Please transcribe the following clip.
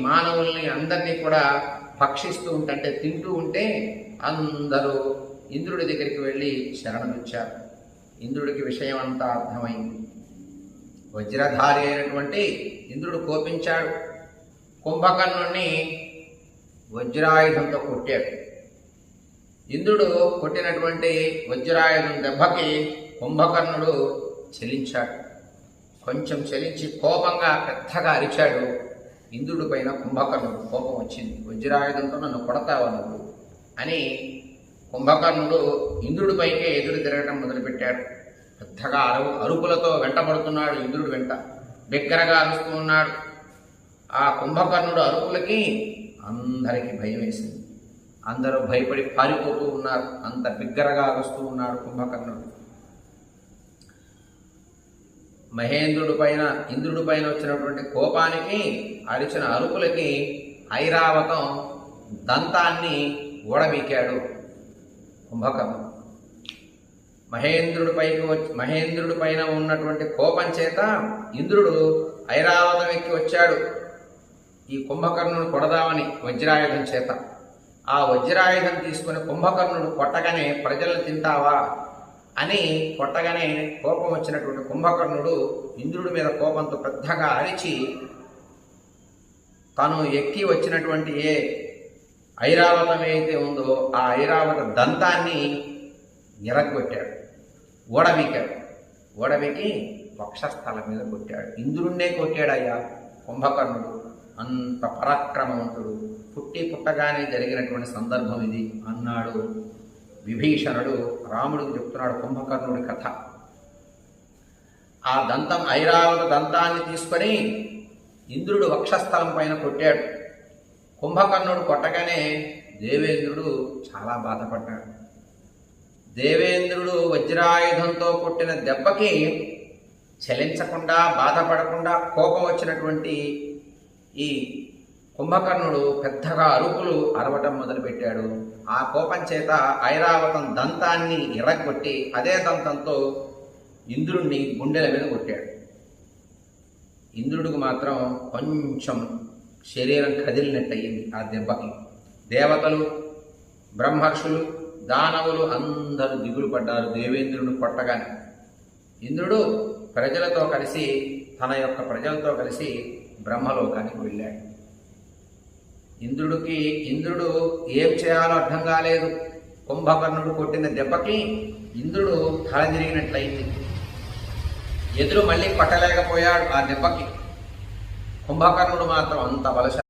మానవుల్ని అందరినీ కూడా భక్షిస్తూ ఉంటే తింటూ ఉంటే అందరూ ఇంద్రుడి దగ్గరికి వెళ్ళి శరణమిచ్చారు. ఇంద్రుడికి విషయం అంతా అర్థమైంది. వజ్రధారి అయినటువంటి ఇంద్రుడు కోపించాడు. కుంభకర్ణుణ్ణి వజ్రాయుధంతో కొట్టాడు. ఇంద్రుడు కొట్టినటువంటి వజ్రాయుధం దెబ్బకి కుంభకర్ణుడు చెలించాడు. కొంచెం చెలించి కోపంగా పెద్దగా అరిచాడు. ఇంద్రుడి పైన కుంభకర్ణుడు కోపం వచ్చింది. వజ్రాయుధంతో నన్ను కొడతావా నువ్వు అని కుంభకర్ణుడు ఇంద్రుడిపైకే ఎదురు తిరగటం మొదలుపెట్టాడు. పెద్దగా అరువు అరుపులతో వెంటబడుతున్నాడు ఇంద్రుడు వెంట. బిగ్గరగా అరుస్తూ ఉన్నాడు. ఆ కుంభకర్ణుడు అరుపులకి అందరికీ భయం వేసింది. అందరూ భయపడి పారిపోతూ ఉన్నారు. అంత బిగ్గరగా అరుస్తూ ఉన్నాడు కుంభకర్ణుడు. మహేంద్రుడి పైన ఇంద్రుడి పైన వచ్చినటువంటి కోపానికి అరిచిన అరుపులకి ఐరావతం దంతాన్ని ఓడబీకాడు కుంభకం మహేంద్రుడి పైకి వచ్చి మహేంద్రుడి పైన ఉన్నటువంటి కోపం చేత ఇంద్రుడు ఐరావతం ఎక్కి వచ్చాడు. ఈ కుంభకర్ణుడు కొడదామని వజ్రాయుధం చేత. ఆ వజ్రాయుధం తీసుకుని కుంభకర్ణుడు కొట్టగానే ప్రజలను తింటావా? అని కొట్టగానే కోపం వచ్చినటువంటి కుంభకర్ణుడు ఇంద్రుడి మీద కోపంతో పెద్దగా అరిచి తను ఎక్కి వచ్చినటువంటి ఏ ఐరావతం ఏదైతే ఉందో ఆ ఐరావత దంతాన్ని ఎరగొట్టాడు ఓడవీకాడు ఓడవీకి వక్షస్థలం మీద కొట్టాడు. ఇంద్రుణ్ణే కొట్టాడయ్యా కుంభకర్ణుడు. అంత పరాక్రమవంతుడు. పుట్టి పుట్టగానే జరిగినటువంటి సందర్భం ఇది అన్నాడు విభీషణుడు రాముడికి చెప్తున్నాడు కుంభకర్ణుడి కథ. ఆ దంతం ఐరావత దంతాన్ని తీసుకొని ఇంద్రుడు వక్షస్థలం పైన కొట్టాడు. కుంభకర్ణుడు కొట్టగానే దేవేంద్రుడు చాలా బాధపడ్డాడు. దేవేంద్రుడు వజ్రాయుధంతో కొట్టిన దెబ్బకి చలించకుండా బాధపడకుండా కోపం వచ్చినటువంటి ఈ కుంభకర్ణుడు పెద్దగా అరుపులు అరవటం మొదలుపెట్టాడు. ఆ కోపం చేత ఐరావతం దంతాన్ని ఎర్రగొట్టి అదే దంతంతో ఇంద్రుణ్ణి గుండెల మీద కొట్టాడు. ఇంద్రుడికి మాత్రం కొంచెం శరీరం కదిలినట్టయింది ఆ దెబ్బకి. దేవతలు బ్రహ్మర్షులు దానవులు అందరూ దిగులు పడ్డారు దేవేంద్రుడు కొట్టగానే. ఇంద్రుడు ప్రజలతో కలిసి తన యొక్క ప్రజలతో కలిసి బ్రహ్మలోకానికి వెళ్ళాడు. ఇంద్రుడికి ఇంద్రుడు ఏం చేయాలో అర్థం కాలేదు. కుంభకర్ణుడు కొట్టిన దెబ్బకి ఇంద్రుడు తల తిరిగినట్లయింది. ఎదురు మళ్ళీ పట్టలేకపోయాడు ఆ దెబ్బకి. కుంభకర్ణుడు మాత్రం అంత బలశాలి.